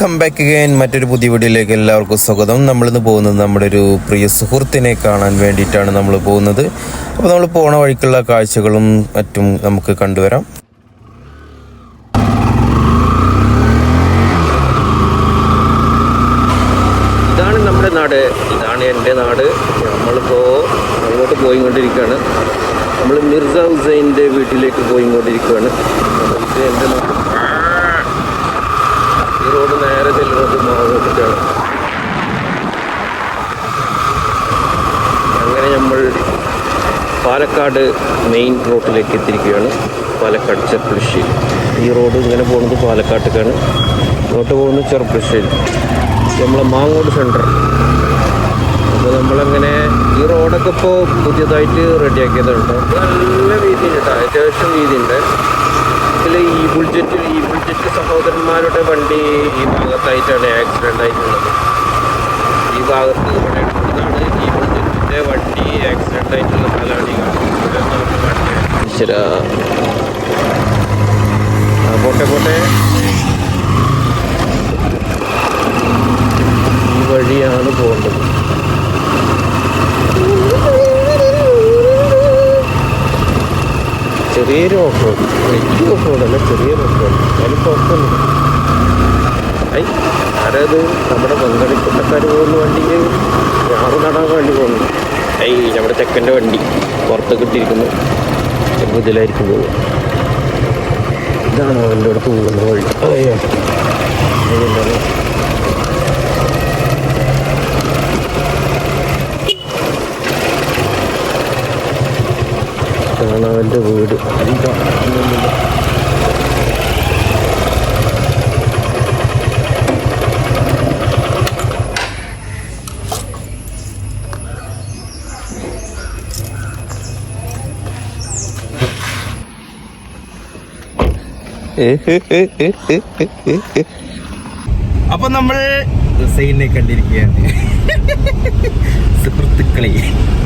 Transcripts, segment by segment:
Welcome back again മറ്റൊരു പുതിയ വീഡിയോയിലേക്ക് എല്ലാവർക്കും സ്വാഗതം. നമ്മളിന്ന് പോകുന്നത് നമ്മുടെ ഒരു പ്രിയ സുഹൃത്തിനെ കാണാൻ വേണ്ടിയിട്ടാണ് നമ്മൾ പോകുന്നത്. അപ്പോൾ നമ്മൾ പോണ വഴിക്കുള്ള കാഴ്ചകളും മറ്റും നമുക്ക് കണ്ടുവരാം ഇതാണ് നമ്മുടെ നാട് ഇതാണ് എന്റെ നാട് നമ്മളിപ്പോൾ അങ്ങോട്ട് പോയിക്കൊണ്ടിരിക്കുകയാണ് നമ്മൾ മിർസ ഹുസൈന്റെ വീട്ടിലേക്ക് പോയിക്കൊണ്ടിരിക്കുകയാണ് ഇത് എന്റെ നാട് ഈ റോഡ് നേരെ ചെല്ലുന്നത് മാവോട്ടിട്ടാണ് അങ്ങനെ നമ്മൾ പാലക്കാട് മെയിൻ റോഡിലേക്ക് എത്തിയിരിക്കുകയാണ് പാലക്കാട് ചെറുപ്പുളശ്ശേരി ഈ റോഡ് ഇങ്ങനെ പോകുന്നത് പാലക്കാട്ടേക്കാണ്. ഇങ്ങോട്ട് പോകുന്നത് ചെറുപ്പുളശ്ശേരി നമ്മളെ മാങ്ങോട് സെന്റർ അപ്പോൾ നമ്മളങ്ങനെ ഈ റോഡൊക്കെ ഇപ്പോൾ പുതിയതായിട്ട് റെഡിയാക്കിയതാണ് കേട്ടോ. നല്ല വീതിയുണ്ട് അത്യാവശ്യം വീതിയുണ്ട് ഇതിൽ ഈ ബുൾജറ്റ് ഈ ബുൾജറ്റ് സഹോദരന്മാരുടെ വണ്ടി ഈ ഭാഗത്തായിട്ടാണ് ആക്സിഡന്റ് ആയിട്ടുള്ളത്. ഈ ഭാഗത്ത് ഇവിടെ ഈ ഈ ബുൾജറ്റിന്റെ വണ്ടി ആക്സിഡന്റ് ആയിട്ടുള്ള സ്ഥലമാണ് ഈ കാണുന്നത് പോട്ടെ പോട്ടെ. ഈ വഴിയാണ് പോകേണ്ടത്. ചെറിയൊരു ഓഫ് റോഡ് വലിയ ഓഫ് റോഡല്ല ചെറിയൊരു ഓഫ് റോഡ് അതിന് കുഴപ്പമൊന്നും ഐ ആരത് നമ്മുടെ പങ്കാളിത്തക്കാർ പോകുന്ന വണ്ടിക്ക് വേണ്ടി പോകുന്നു ഐ നമ്മുടെ തെക്കന്റെ വണ്ടി പുറത്തൊക്കെ ചിലപ്പോൾ ഇതിലായിരിക്കും പോകും ഇതാണ് അവന്റെ അടുത്ത് പോകുന്ന വഴി. അയ്യോ. ഇതാണ് അവന്റെ വീട്. അതിന്റെ അപ്പൊ നമ്മൾ ഹുസൈനെ കണ്ടിരിക്കുകയാണ്. സുഹൃത്തുക്കളെ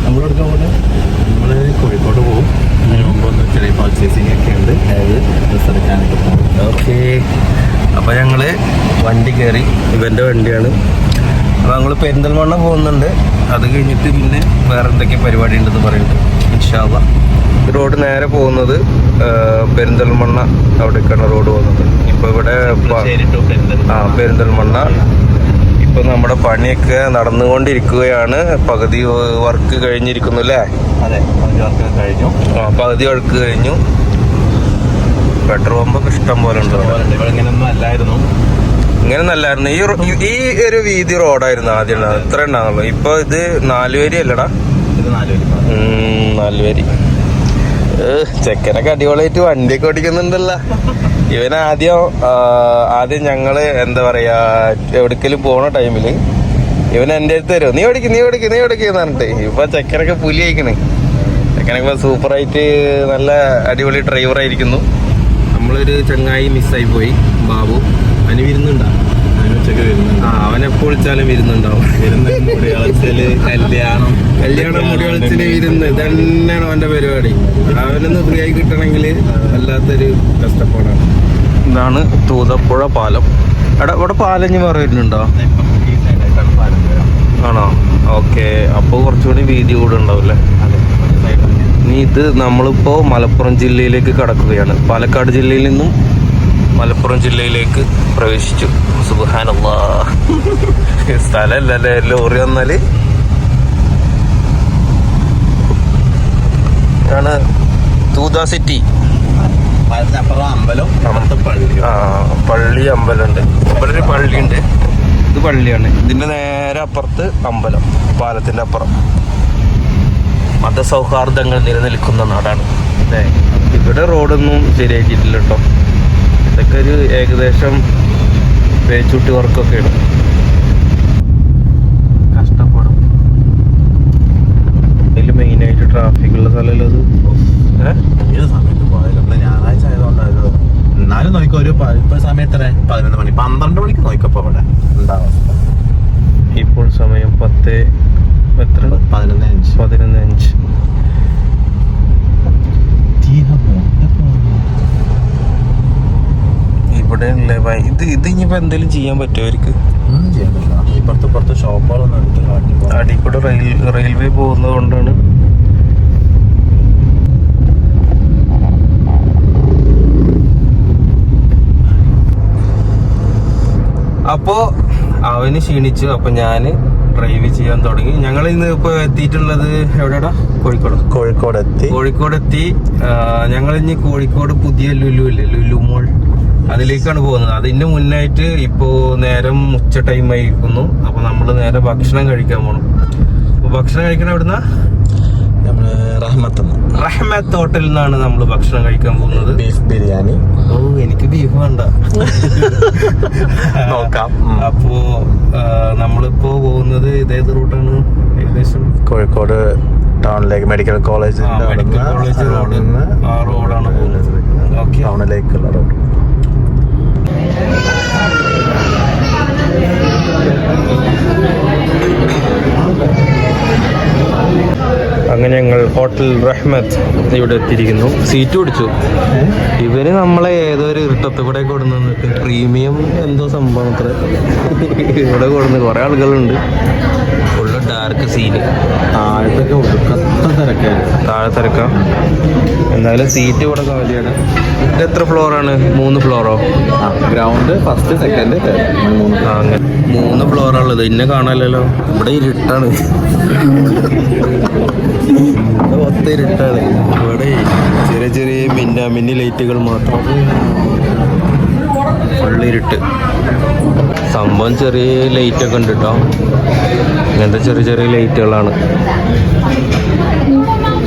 നമ്മളോട് നമ്മൾ കോഴിക്കോട് പോകും അതിന് മുമ്പ് ഒന്ന് ചെറിയ പർച്ചേസിംഗ് ഒക്കെ ഉണ്ട്. അതായത് ഡ്രസ്സ് എടുക്കാനൊക്കെ ഓക്കെ. അപ്പൊ ഞങ്ങൾ വണ്ടി കയറി ഇവന്റെ വണ്ടിയാണ്. അപ്പൊ ഞങ്ങൾ പെരിന്തൽമണ്ണ പോകുന്നുണ്ട്. അത് കഴിഞ്ഞിട്ട് പിന്നെ വേറെ എന്തൊക്കെ പരിപാടി ഉണ്ടെന്ന് പറയുന്നുണ്ട് ഇൻഷാല്ല റോഡ് നേരെ പോകുന്നത് പെരിന്തൽമണ്ണ അവിടേക്കാണ് റോഡ് പോകുന്നത് ഇപ്പൊ ഇവിടെ ആ പെരിന്തൽമണ്ണ. ഇപ്പൊ നമ്മുടെ പണിയൊക്കെ നടന്നുകൊണ്ടിരിക്കുകയാണ്. പകുതി വർക്ക് കഴിഞ്ഞിരിക്കുന്നു അല്ലേ? അതെ പകുതി വർക്ക് കഴിഞ്ഞു. ആ പകുതി വർക്ക് കഴിഞ്ഞു. പെട്രോൾ പമ്പൊക്കെ ഇഷ്ടം പോലെ ഉണ്ട് ഇങ്ങനെയൊന്നും അല്ലായിരുന്നു. ഇങ്ങനെ നല്ലായിരുന്നു. ഈ ഈ- ഒരു വീതി റോഡായിരുന്നു ആദ്യം. ഇത്ര ഉണ്ടാകുള്ളൂ ഇപ്പൊ ഇത് നാലുവരി അല്ലടാ? നാലുപേര് ചെക്കനൊക്കെ അടിപൊളിയായിട്ട് വണ്ടിയൊക്കെ ഓടിക്കുന്നുണ്ടല്ലോ. ഇവൻ ആദ്യം ആദ്യം ഞങ്ങൾ എന്താ പറയാ എവിടേക്കെങ്കിലും പോണ ടൈമിൽ ഇവൻ എന്റെ അടുത്ത് തരും നീ ഓടിക്കും നീ ഓടിക്കും നീ ഓടിക്കും പറഞ്ഞിട്ട്. ഇപ്പൊ ചെക്കനൊക്കെ പുലി അയക്കണ് ചെക്കനൊക്കെ സൂപ്പറായിട്ട് നല്ല അടിപൊളി ഡ്രൈവർ ആയിരിക്കുന്നു. നമ്മളൊരു ചങ്ങായി മിസ്സായി പോയി ബാബു. അവന് വിരുന്നുണ്ടാ? അതിന് ഉച്ചയ്ക്ക് വരുന്നുണ്ട്. ആ അവൻ എപ്പോ വിളിച്ചാലും വിരുന്നുണ്ടാവും വരുന്ന മുടി കല്യാണം. കല്യാണം മുടി കളിച്ചിൽ വിരുന്ന് ഇതന്നെയാണ് അവന്റെ പരിപാടി. അവനൊന്ന് ഫ്രീ ആയി കിട്ടണമെങ്കിൽ വല്ലാത്തൊരു കഷ്ടപ്പാടാണ്. ഇതാണ് തൂതപ്പുഴ പാലം. എടാ ഇവിടെ പാലഞ്ഞ് പറയുന്നുണ്ടോ ആണോ? ഓക്കെ. അപ്പോൾ കുറച്ചുകൂടി വീതി കൂടെ ഉണ്ടാവില്ലേ അതെ ഇനി ഇത് നമ്മളിപ്പോ മലപ്പുറം ജില്ലയിലേക്ക് കടക്കുകയാണ്. പാലക്കാട് ജില്ലയിൽ നിന്നും മലപ്പുറം ജില്ലയിലേക്ക് പ്രവേശിച്ചു. സുബാനല്ലാ സ്ഥലമല്ലല്ലേ ലോറി വന്നാൽ? ആണ് തൂത സിറ്റി. അമ്പലം ആ പള്ളി അമ്പലമുണ്ട്. ഇവിടെ ഒരു പള്ളിയുണ്ട്. ഇത് പള്ളിയാണ്. ഇതിന്റെ നേരെ അപ്പുറത്ത് അമ്പലം പാലത്തിന്റെ അപ്പുറം. മതസൗഹാർദ്ദങ്ങൾ നിലനിൽക്കുന്ന നാടാണ്. ഇവിടെ റോഡൊന്നും ശരിയാക്കിയിട്ടില്ല കേട്ടോ. ഇതൊക്കെ ഒരു ഏകദേശം വർക്കൊക്കെ വർക്കൊക്കെയാണ്. കഷ്ടപ്പെടും. ഇതിൽ മെയിനായിട്ട് ട്രാഫിക് ഉള്ള സ്ഥലമല്ലോ അത്? ഏത് സമയത്ത് പോയാലും ഞായറാഴ്ച ആയതുകൊണ്ടായിരുന്നു. എന്നാലും നോക്കിക്കോ ഒരു ഇപ്പോൾ ഇപ്പൊ സമയം എത്ര? പതിനൊന്ന് മണി. പന്ത്രണ്ട് മണിക്ക് നോക്കിയപ്പോൾ അവിടെ ഉണ്ടാവും ഇപ്പോൾ സമയം പത്ത് എത്ര? പതിനൊന്ന് അഞ്ച്. പതിനൊന്ന് അഞ്ച്. ഭയ- ഇത് ഇത് ഇനിയിപ്പോ എന്തെങ്കിലും ചെയ്യാൻ പറ്റുമോ അവർക്ക്? ചെയ്യാൻ പറ്റില്ല. ഇപ്പുറത്ത് ഷോപ്പുകളൊന്നും എടുത്ത് കാട്ടി അടി കൂടെ റെയിൽ റെയിൽവേ പോകുന്നത് കൊണ്ടാണ്. അപ്പോ അവന് ക്ഷീണിച്ചു. അപ്പൊ ഞാൻ ഡ്രൈവ് ചെയ്യാൻ തുടങ്ങി. ഞങ്ങൾ ഇന്ന് ഇപ്പൊ എത്തിയിട്ടുള്ളത് എവിടെടാ? കോഴിക്കോട്. കോഴിക്കോട് എത്തി കോഴിക്കോട് എത്തി ഞങ്ങൾ ഇനി കോഴിക്കോട് പുതിയ ലുലു ഇല്ലേ? ലുലു മോൾ അതിലേക്കാണ് പോകുന്നത്. അതിന് മുന്നായിട്ട് ഇപ്പോ നേരം ഉച്ച ടൈം ആയിരിക്കുന്നു. അപ്പൊ നമ്മൾ നേരെ ഭക്ഷണം കഴിക്കാൻ പോകണം അപ്പൊ ഭക്ഷണം കഴിക്കണ എവിടുന്ന? നമ്മൾ റഹ്മത്ത് റഹ്മത്ത് ഹോട്ടലിൽ നിന്നാണ് നമ്മൾ ഭക്ഷണം കഴിക്കാൻ പോകുന്നത്. ബീഫ് ബിരിയാണി. ഓ എനിക്ക് ബീഫ് വേണ്ട. നോക്കാം. അപ്പോ നമ്മളിപ്പോ പോകുന്നത് ഇതേത് റൂട്ടാണ്? ഏകദേശം? കോഴിക്കോട് ടൗണിലേക്ക് medical college medical college road ആ റോഡാണ് പോകുന്നത്. ടൗണിലേക്കുള്ള റോഡ് ഹോട്ടൽ റഹ്മത്ത് ഇവിടെ എത്തിയിരിക്കുന്നു. സീറ്റ് പിടിച്ചു. ഇവർ നമ്മളെ ഏതോ ഒരു ഇരുട്ടത്ത് കൂടെ കൊടുന്നു പ്രീമിയം എന്തോ സംഭവം അത്ര. ഇവിടെ കൊടുന്ന് കുറെ ആളുകളുണ്ട്. ഡാർക്ക് സീന് താഴത്തൊക്കെ ഒടുക്കത്ത താഴെ തിരക്കാം എന്നാലും സീറ്റ് ഇവിടെ കാലിയാണ്. ഇത് എത്ര ഫ്ലോറാണ് മൂന്ന് ഫ്ലോറോ ഗ്രൗണ്ട് ഫസ്റ്റ് സെക്കൻഡ് മൂന്ന്. അങ്ങനെ. മൂന്ന് ഫ്ലോറാണുള്ളത് ഇന്നെ കാണാനല്ലോ ഇവിടെ ഇരുട്ടാണ്. മൊത്തം ഇരുട്ടാണ്. ഇവിടെ ചെറിയ ചെറിയ മിന്ന മിന്നി ലൈറ്റുകൾ മാത്രം. ഫുള്ള് സംഭവം ചെറിയ ലൈറ്റൊക്കെ ഉണ്ട് കേട്ടോ ഇങ്ങനത്തെ ചെറിയ ചെറിയ ലൈറ്റുകളാണ്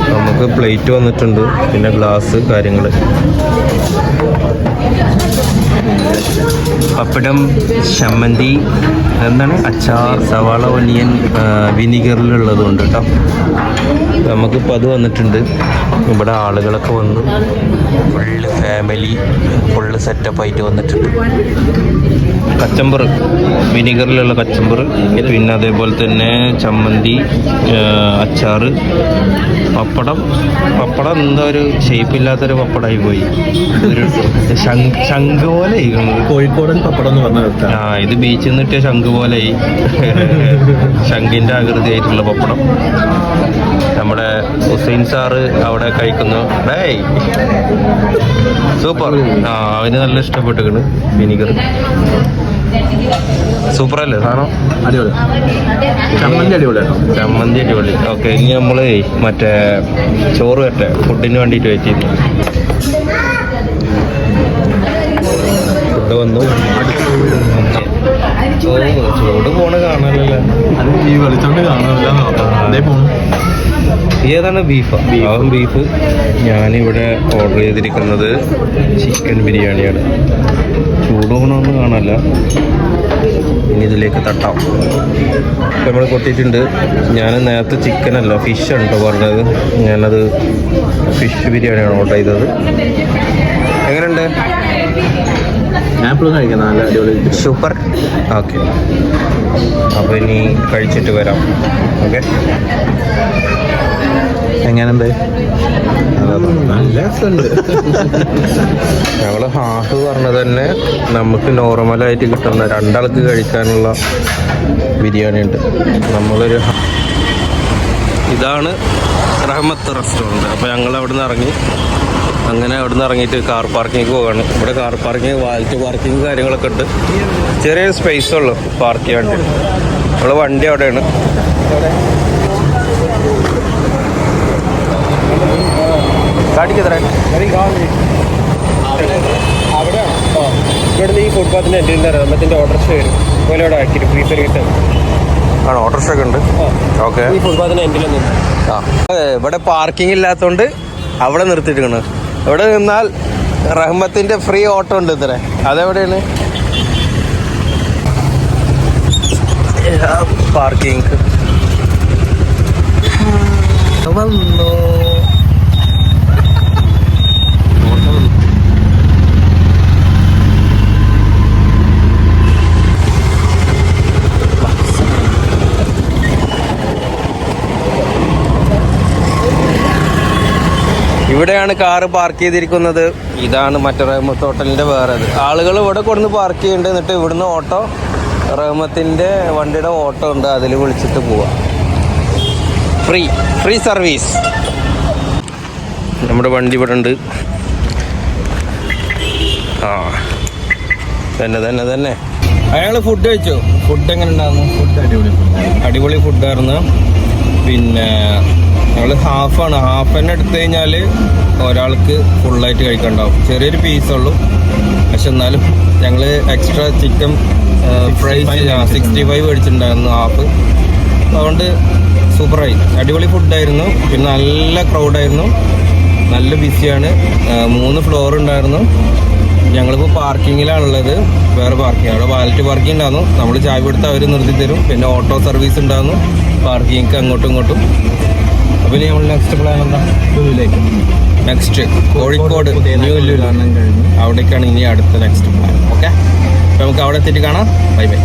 നമുക്ക് പ്ലേറ്റ് വന്നിട്ടുണ്ട് പിന്നെ ഗ്ലാസ് കാര്യങ്ങൾ പപ്പടം ചമ്മന്തി എന്താണ്? അച്ചാർ സവാള ഒനിയൻ വിനിഗറിലുള്ളതുണ്ട് കേട്ടോ നമുക്കിപ്പോൾ അത് വന്നിട്ടുണ്ട്. ഇവിടെ ആളുകളൊക്കെ വന്ന്. ഫുള്ള് ഫാമിലി ഫുള്ള് സെറ്റപ്പ് ആയിട്ട് വന്നിട്ടുണ്ട്. കച്ചമ്പർ വിനീഗറിലുള്ള കച്ചമ്പർ പിന്നെ അതേപോലെ തന്നെ ചമ്മന്തി അച്ചാർ അച്ചാറ് പപ്പടം. പപ്പടം എന്താ ഒരു ഷേപ്പില്ലാത്തൊരു പപ്പടമായി പോയി. ഒരു ശംഖ് പോലെ കോഴിക്കോടൻ പപ്പടം എന്ന് പറഞ്ഞ ആ ഇത് ബീച്ചിൽ നിന്ന് കിട്ടിയ ശംഖ് പോലെയായി. ശംഖിന്റെ ആകൃതി ആയിട്ടുള്ള പപ്പടം. നമ്മുടെ ഹുസൈൻ സാറ് അവിടെ കഴിക്കുന്നു. ഡേയ് സൂപ്പർ. ആ അവന് നല്ല ഇഷ്ടപ്പെട്ടിരിക്കുന്നു വിനീഗർ സൂപ്പർ അല്ലേ സാധനം? അടിപൊളി. ചമ്മന്തി അടിപൊളിയാണോ ചമ്മന്തി അടിപൊളി. ഓക്കെ ഇനി നമ്മൾ മറ്റേ ചോറ് വരട്ടെ. ഫുഡിന് വേണ്ടിയിട്ട് വെയിറ്റ് ചെയ്യുന്നു. ഫുഡ് വന്നു. ചൂട് പോണ കാണാനല്ലേ. അത് ഈ വെളിച്ചോണ്ട് കാണാനല്ലേ. പോണു. ഏതാണ് ബീഫ് അവൻ ബീഫ് ഞാനിവിടെ ഓർഡർ ചെയ്തിരിക്കുന്നത് ചിക്കൻ ബിരിയാണിയാണ്. ചൂടോണമെന്ന് കാണാല്ല ഇനി ഇതിലേക്ക് തട്ടാം. നമ്മൾ കൊട്ടിയിട്ടുണ്ട്. ഞാൻ നേരത്തെ ചിക്കനല്ല ഫിഷ് ഉണ്ടോ പറഞ്ഞത്. ഞാനത് ഫിഷ് ബിരിയാണിയാണ് ഓർഡർ ചെയ്തത്. എങ്ങനെയുണ്ട്? ഞാൻ എപ്പോഴും കഴിക്കുന്ന നല്ല അടിപൊളി സൂപ്പർ ഓക്കെ അപ്പോൾ ഇനി കഴിച്ചിട്ട് വരാം. ഓക്കെ എങ്ങനെയുണ്ട്? നല്ല ഞങ്ങൾ ഹാഫ് പറഞ്ഞത് തന്നെ നമുക്ക് നോർമൽ ആയിട്ട് കിട്ടുന്ന രണ്ടാൾക്ക് കഴിക്കാനുള്ള ബിരിയാണി ഉണ്ട്. നമ്മളൊരു ഇതാണ് റഹ്മത്ത് റെസ്റ്റോറന്റ് അപ്പോൾ ഞങ്ങൾ അവിടെ നിന്ന് ഇറങ്ങി. അങ്ങനെ അവിടെ നിന്ന് ഇറങ്ങിയിട്ട് കാർ പാർക്കിംഗ് പോവാണ്. ഇവിടെ കാർ പാർക്കിംഗ് വാലറ്റ് പാർക്കിംഗ് കാര്യങ്ങളൊക്കെ ഉണ്ട്. ചെറിയൊരു സ്പേസ് ഉള്ളു പാർക്ക് ചെയ്യാൻ വേണ്ടി. നമ്മളെ വണ്ടി അവിടെയാണ്. കാട്ടിക്കെത്ര ഇവിടുന്ന് ഈ ഫുട്പാത്തിന്റെ എന്റെ റഹ്മത്തിന്റെ ഓർഡർ വരും. പോലെ അവിടെ ആക്കി ഫ്രീ സർവീസ് ആണ്? ഓട്ടോറിക്ഷ ഒക്കെ ഉണ്ട്. ഓക്കെ ഈ ഫുട്പാത്തിന്റെ എന്റെ ആ. ഇവിടെ പാർക്കിംഗ് ഇല്ലാത്തതുകൊണ്ട് അവിടെ നിർത്തിയിട്ടാണ് ഇവിടെ നിന്നാൽ റഹ്മത്തിന്റെ ഫ്രീ ഓട്ടോ ഉണ്ട് ഇത്ര അതെവിടെയാണ്? പാർക്കിംഗ് വന്നു. ഇവിടെയാണ് കാറ് പാർക്ക് ചെയ്തിരിക്കുന്നത്. ഇതാണ് മറ്റേ റഹ്മത്ത് ഹോട്ടലിന്റെ വേറെ ആളുകൾ ഇവിടെ കൊടുന്ന് പാർക്ക് ചെയ്യുന്നുണ്ട്. എന്നിട്ട് ഇവിടുന്ന് ഓട്ടോ റഹ്മത്തിന്റെ വണ്ടിയുടെ ഓട്ടോ ഉണ്ട്. അതിൽ വിളിച്ചിട്ട് പോവാം. Free free service. നമ്മുടെ വണ്ടി ഇവിടെ ഉണ്ട്. ആ. തന്നെ തന്നെ തന്നെ. അയാൾ ഫുഡ് കഴിച്ചോ? ഫുഡ് എങ്ങനെ ഉണ്ടായിരുന്നു? ഫുഡ് അടിപൊളി അടിപൊളി ഫുഡായിരുന്നു പിന്നെ ഞങ്ങൾ ഹാഫാണ് ഹാഫ് തന്നെ എടുത്തു കഴിഞ്ഞാൽ ഒരാൾക്ക് ഫുള്ളായിട്ട് കഴിക്കണ്ടാവും. ചെറിയൊരു പീസുള്ളൂ പക്ഷെ എന്നാലും ഞങ്ങൾ extra chicken fry sixty five മേടിച്ചിട്ടുണ്ടായിരുന്നു half അതുകൊണ്ട് സൂപ്പറായി അടിപൊളി ഫുഡായിരുന്നു പിന്നെ നല്ല ക്രൗഡായിരുന്നു നല്ല ബിസിയാണ് മൂന്ന് ഫ്ലോർ ഉണ്ടായിരുന്നു. ഞങ്ങളിപ്പോൾ പാർക്കിങ്ങിലാണുള്ളത്. വേറെ പാർക്കിംഗ്. അവിടെ വാലറ്റ് പാർക്കിംഗ് ഉണ്ടായിരുന്നു. നമ്മൾ ചായ കൊടുത്ത് അവർ നിർത്തി തരും. പിന്നെ ഓട്ടോ സർവീസ് ഉണ്ടായിരുന്നു. പാർക്കിംഗ് അങ്ങോട്ടും ഇങ്ങോട്ടും. അപ്പോൾ ഇനി നമ്മൾ നെക്സ്റ്റ് പ്ലാൻ എന്താ? ലുലുവിലേക്ക് നെക്സ്റ്റ് കോഴിക്കോട് ന്യൂ ലുലു. അവിടേക്കാണ് ഇനി അടുത്ത നെക്സ്റ്റ് പ്ലാൻ ഓക്കെ അപ്പോൾ നമുക്ക് അവിടെ എത്തിയിട്ട് കാണാം. ബൈ ബൈ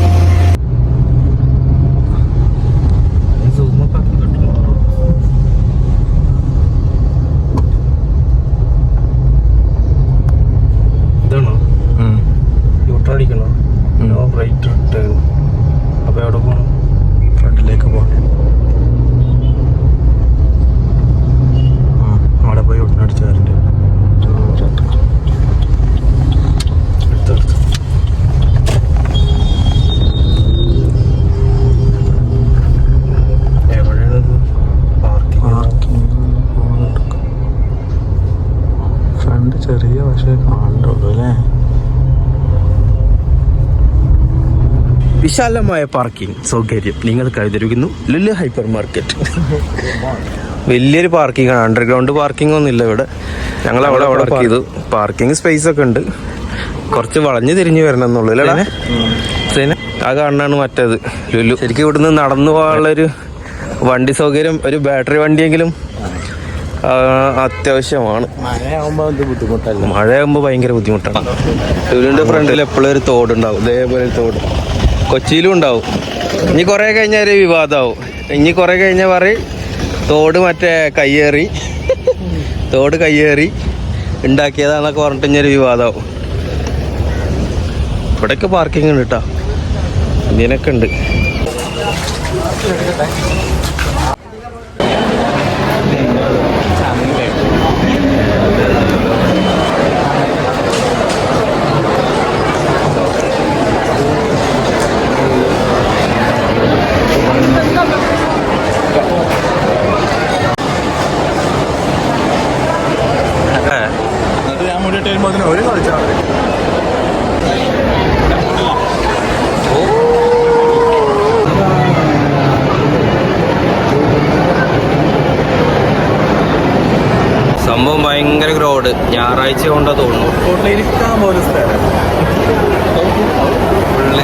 വിശാലമായ പാർക്കിംഗ് സൗകര്യം നിങ്ങൾ കരുതരുന്നു. Lulu hyper market. വലിയൊരു പാർക്കിംഗ് ആണ്. അണ്ടർഗ്രൗണ്ട് പാർക്കിംഗ് ഒന്നും ഇല്ല ഇവിടെ. ഞങ്ങൾ അവിടെ അവിടെ പാർക്ക് ചെയ്തു. പാർക്കിംഗ് സ്പേസ് ഒക്കെ ഉണ്ട്. കുറച്ച് വളഞ്ഞു തിരിഞ്ഞു വരണം എന്നുള്ളൂ. അല്ലേ? ആ കാണാണ് മറ്റേത്. ലുലു. ശരിക്കും ഇവിടുന്ന് നടന്നു പോകാനുള്ളൊരു വണ്ടി സൗകര്യം ഒരു ബാറ്ററി വണ്ടിയെങ്കിലും അത്യാവശ്യമാണ്. മഴയാകുമ്പോൾ ഭയങ്കര ബുദ്ധിമുട്ടാണ്. ലുലുവിന്റെ ഫ്രണ്ടിൽ എപ്പോഴും ഒരു തോടുണ്ടാവും. ഇതേപോലെ തോട്. കൊച്ചിയിലും ഉണ്ടാവും. ഇനി കുറേ കഴിഞ്ഞാൽ ഒരു വിവാദമാവും ഇനി കുറേ കഴിഞ്ഞാൽ പറയും തോട് മറ്റേ കയ്യേറി. തോട് കയ്യേറി ഉണ്ടാക്കിയതാണെന്നൊക്കെ പറഞ്ഞിട്ട് ഇനി ഒരു വിവാദമാവും ഇവിടെയൊക്കെ പാർക്കിംഗ് ഉണ്ട് കേട്ടോ ഇതിനൊക്കെ ഉണ്ട്. അതിന് ഒരു കളിച്ചാണ് സംഭവം ഭയങ്കര ക്രൗഡ് ഞായറാഴ്ച കൊണ്ടാ തോന്നുന്നു. ഇരിക്കാൻ പോലും സ്ഥലം ഫുള്ള്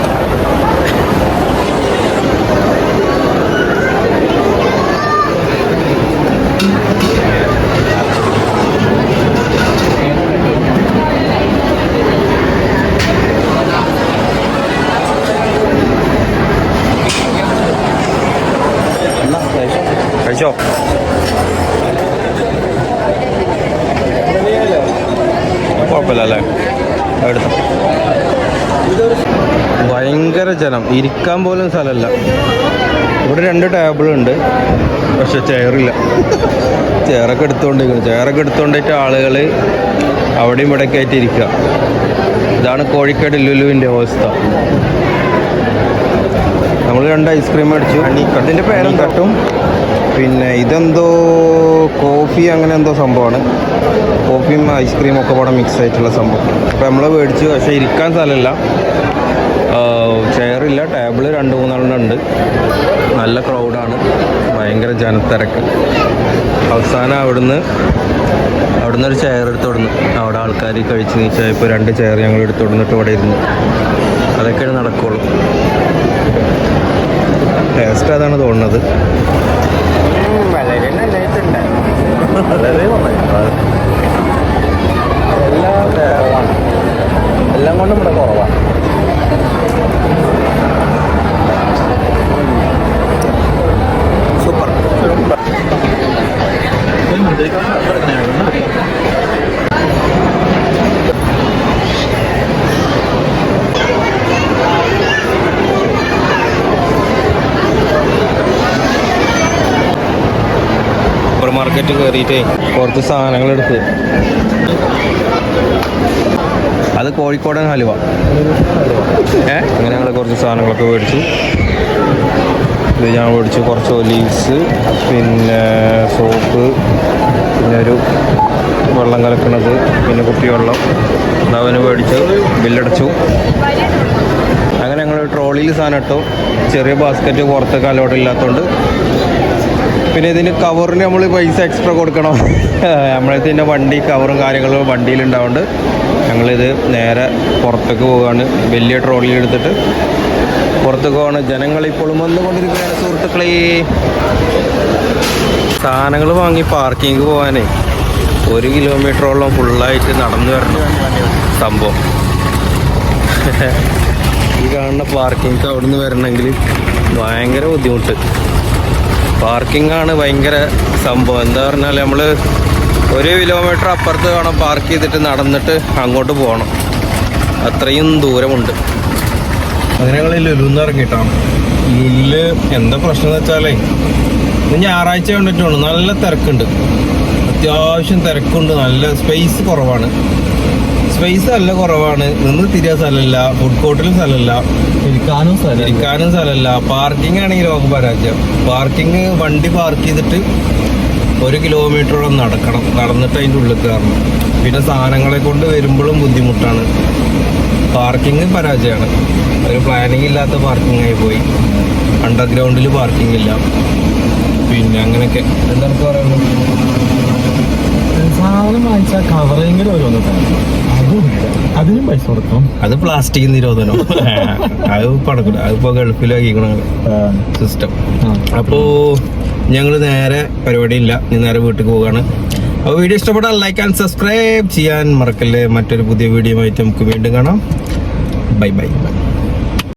കഴിച്ചോ കുഴപ്പമില്ല അല്ലേ എടുത്തോ. ഭയങ്കര ജനം. ഇരിക്കാൻ പോലും സ്ഥലമല്ല. ഇവിടെ രണ്ട് ടേബിളുണ്ട്. പക്ഷെ ചെയറില്ല. ചെയറൊക്കെ എടുത്തുകൊണ്ടിരിക്കുന്നു ചെയറൊക്കെ എടുത്തുകൊണ്ടിട്ട് ആളുകൾ അവിടെയും ഇവിടെ ആയിട്ട് ഇരിക്കുക ഇതാണ് കോഴിക്കോട് ലുലുവിന്റെ അവസ്ഥ. നമ്മൾ രണ്ട് ഐസ്ക്രീം അടിച്ചു. അതിന്റെ പേരും തട്ടും പിന്നെ ഇതെന്തോ കോഫി അങ്ങനെ എന്തോ സംഭവമാണ്. കോഫിയും ഐസ്ക്രീമും ഒക്കെ കൂടെ മിക്സ് ആയിട്ടുള്ള സംഭവം. അപ്പോൾ നമ്മൾ മേടിച്ചു പക്ഷേ ഇരിക്കാൻ സ്ഥലമില്ല. ചെയറില്ല ടേബിൾ രണ്ട് മൂന്നെണ്ണം ഉണ്ട്. നല്ല ക്രൗഡാണ് ഭയങ്കര ജനത്തിരക്ക്. അവസാനം അവിടുന്ന് അവിടുന്ന് ഒരു ചെയർ എടുത്ത് കൊടുന്നു അവിടെ ആൾക്കാർ കഴിച്ച് നീച്ചായപ്പോൾ രണ്ട് ചെയർ ഞങ്ങൾ എടുത്ത് കൊടുന്നിട്ട് ഇവിടെ ഇരുന്നു. അതൊക്കെയാണ് നടക്കുള്ളൂ. ടേസ്റ്റ് അതാണ് തോന്നുന്നത്. വളരെ എല്ലാം കുറവാണ് എല്ലാം കൊണ്ടും ഇവിടെ കുറവാണ് സൂപ്പർ. മാർക്കറ്റ് കയറിയിട്ടേ കുറച്ച് സാധനങ്ങൾ എടുത്ത്. അത് കോഴിക്കോടൻ ഹലുവ. ഏ? അങ്ങനെ ഞങ്ങൾ കുറച്ച് സാധനങ്ങളൊക്കെ മേടിച്ചു. ഇത് ഞാൻ മേടിച്ചു കുറച്ച് ഒലീവ്സ് പിന്നെ സോപ്പ് പിന്നെ ഒരു വെള്ളം കലക്കണത് പിന്നെ കുപ്പിവെള്ളം. അതവന് മേടിച്ചു ബില്ലടച്ചു. അങ്ങനെ ഞങ്ങൾ ട്രോളിയിൽ സാധനം ഇട്ടു. ചെറിയ ബാസ്ക്കറ്റ് പുറത്ത് കലോട്ട് ഇല്ലാത്തതുകൊണ്ട് പിന്നെ ഇതിന് കവറിന് നമ്മൾ പൈസ എക്സ്ട്രാ കൊടുക്കണം. നമ്മളതിന്റെ വണ്ടി കവറും കാര്യങ്ങളും വണ്ടിയിലുണ്ടാവുകൊണ്ട് ഞങ്ങളിത് നേരെ പുറത്തേക്ക് പോവുകയാണ്. വലിയ ട്രോളിയിൽ എടുത്തിട്ട് പുറത്തേക്ക് പോവാണ്. ജനങ്ങൾ ഇപ്പോഴും വന്നുകൊണ്ടിരിക്കുകയാണ് സുഹൃത്തുക്കളെ. സാധനങ്ങൾ വാങ്ങി പാർക്കിങ് പോകാനേ. ഒരു കിലോമീറ്ററോളം ഫുള്ളായിട്ട് നടന്നു വരണം. സംഭവം. ഈ കാണുന്ന പാർക്കിംഗ് നിന്ന് വരണമെങ്കിൽ ഭയങ്കര ബുദ്ധിമുട്ട്. പാർക്കിംഗ് ആണ് ഭയങ്കര സംഭവം. എന്താ പറഞ്ഞാൽ നമ്മൾ ഒരു കിലോമീറ്റർ അപ്പുറത്ത് വേണം പാർക്ക് ചെയ്തിട്ട് നടന്നിട്ട് അങ്ങോട്ട് പോകണം അത്രയും ദൂരമുണ്ട്. അങ്ങനെ ഞങ്ങൾ ലുലുന്ന് ഇറങ്ങിയിട്ടാണ്. ലുലിൽ എന്താ പ്രശ്നം എന്ന് വെച്ചാലേ ഞായറാഴ്ച കണ്ടിട്ടുണ്ട് നല്ല തിരക്കുണ്ട്. അത്യാവശ്യം തിരക്കുണ്ട്. നല്ല സ്പേസ് കുറവാണ്. സ്പേസ് നല്ല കുറവാണ്. നിന്ന് തിരിയാൻ സ്ഥലമില്ല. ഫുഡ് കോർട്ടിലും സ്ഥലമില്ല. ഇരിക്കാനും സ്ഥലം ഇരിക്കാനും സ്ഥലമില്ല. പാർക്കിംഗ് ആണെങ്കിൽ നമുക്ക് പരാജയം. പാർക്കിംഗ് വണ്ടി പാർക്ക് ചെയ്തിട്ട് ഒരു കിലോമീറ്ററോളം നടക്കണം. നടന്നിട്ട് അതിന്റെ ഉള്ളിൽ കയറണം. പിന്നെ സാധനങ്ങളെ കൊണ്ട് വരുമ്പോഴും ബുദ്ധിമുട്ടാണ്. പാർക്കിംഗ് പരാജയമാണ്. ഒരു പ്ലാനിങ് ഇല്ലാത്ത പാർക്കിംഗ് ആയി പോയി. അണ്ടർഗ്രൗണ്ടിൽ പാർക്കിംഗ് ഇല്ല. പിന്നെ അങ്ങനെയൊക്കെ. എന്താ പറയുന്നത് സാധനം വാങ്ങിച്ചാൽ കവറെങ്കിലും ഓരോന്ന് അതിനും പൈസ കൊടുക്കണം അത് പ്ലാസ്റ്റിക് നിരോധനം. അത് പടക്കൂല. അതിപ്പോ ഗൾഫിലാക്കിക്കണ സിസ്റ്റം അപ്പോ ഞങ്ങൾ നേരെ പരിപാടിയില്ല. ഞാൻ നേരെ വീട്ടിൽ പോവുകയാണ് അപ്പോൾ വീഡിയോ ഇഷ്ടപ്പെട്ടാൽ ലൈക്ക് ആൻഡ് സബ്സ്ക്രൈബ് ചെയ്യാൻ മറക്കല്ലേ. മറ്റൊരു പുതിയ വീഡിയോ ആയിട്ട് നമുക്ക് വീണ്ടും കാണാം. Bye bye